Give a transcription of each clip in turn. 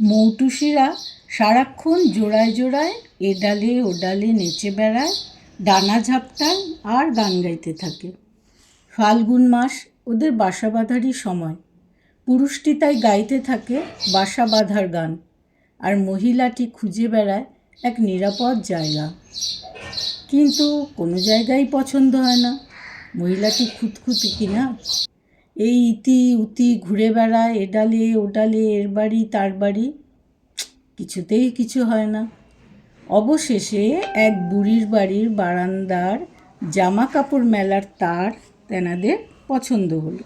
মৌটুসিরা সারাক্ষণ জোড়ায় জোড়ায় এডালে ওডালে নেচে বেড়ায়, ডানা ঝাপটায় আর গান গাইতে থাকে। ফাল্গুন মাস ওদের বাসা বাঁধারই সময়। পুরুষটি তাই গাইতে থাকে বাসা বাঁধার গান, আর মহিলাটি খুঁজে বেড়ায় এক নিরাপদ জায়গা। কিন্তু কোনো জায়গায় পছন্দ হয় না। মহিলাটি খুঁতখুঁতি কিনা এই ইতি উতি ঘুরে বেড়ায়, এ ডালে, ও ডালে, এর বাড়ি, তার বাড়ি। কিছুতেই কিছু হয় না। অবশেষে এক বুড়ির বাড়ির বারান্দার জামা কাপড় মেলার তার তেনাদের পছন্দ হলো।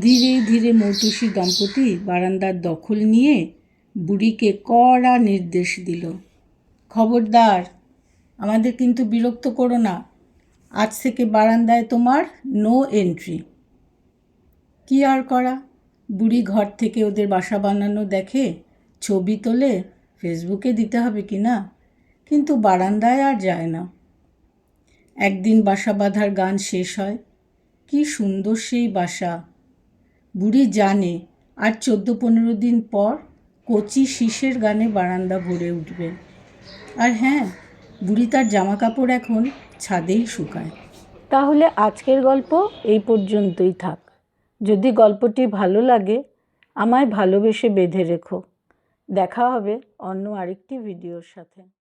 ধীরে ধীরে মৌটুসি দম্পতি বারান্দার দখল নিয়ে বুড়িকে কড়া নির্দেশ দিল। খবরদার, আমাদের কিন্তু বিরক্ত করো না। আজ থেকে বারান্দায় তোমার নো এন্ট্রি কি আর করা? বুড়ি ঘর থেকে ওদের বাসা বানানো দেখে ছবি তোলে ফেসবুকে দিতে হবে কি না? কিন্তু বারান্দায় আর যায় না। একদিন বাসা বাঁধার গান শেষ হয়। কি সুন্দর সেই বাসা। বুড়ি জানে আর চোদ্দ পনেরো দিন পর কচি শীষের গানে বারান্দা ভরে উঠবে। আর হ্যাঁ বুড়ি তার জামা কাপড় এখন ছাদেই শুকায়। তাহলে আজকের গল্প এই পর্যন্তই থাক। যদি গল্পটি ভালো লাগে আমায় ভালোবেসে বেঁধে রেখো। দেখা হবে অন্য আরেকটি ভিডিওর সাথে।